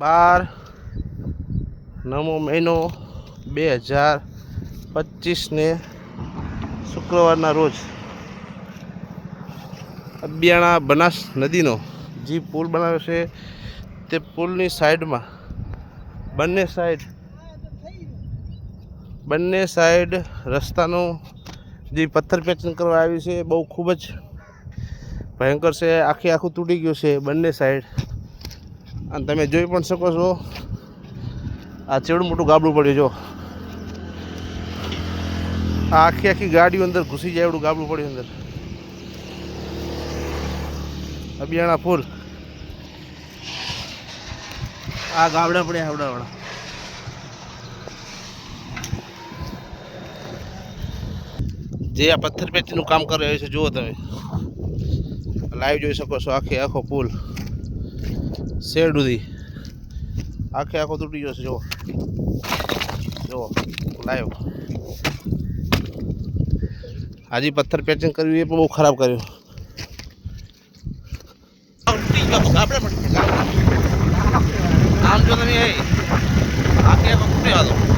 બાર, નવમો મહિનો બે હજાર પચીસને શુક્રવારના રોજ અબિયાણા બનાસ નદીનો જે પુલ બનાવ્યો છે, તે પુલની સાઈડમાં બંને સાઈડ બંને સાઈડ રસ્તાનું જે પથ્થર પેચિંગ કરવા આવ્યું છે બહુ ખૂબ જ ભયંકર છે, આખે આખું તૂટી ગયું છે બંને સાઈડ. અને તમે જોઈ પણ શકો છો. આ ચેવડું મોટું ગાબડું પડ્યું જો. આ આખી આખી ગાડીઓ અંદર ઘૂસી જાય એવડું ગાબડું પડ્યું અંદર. અબિયાણા ફૂલ. આ ગાબડા પડ્યા આવડાવાળા. જે આ પથ્થર પેટીનું કામ કરી રહ્યું છે, જુઓ તમે. લાઈવ જોઈ શકો છો, આખે આખો પુલ શેડ સુધી. આખે આખો તૂટી ગયો છે, જુઓ. જુઓ લાઈવ હાજી પથ્થર પેચિંગ કર્યું એ પણ બહુ ખરાબ કર્યું. આમ જો તમે આખે આખો તૂટી હતો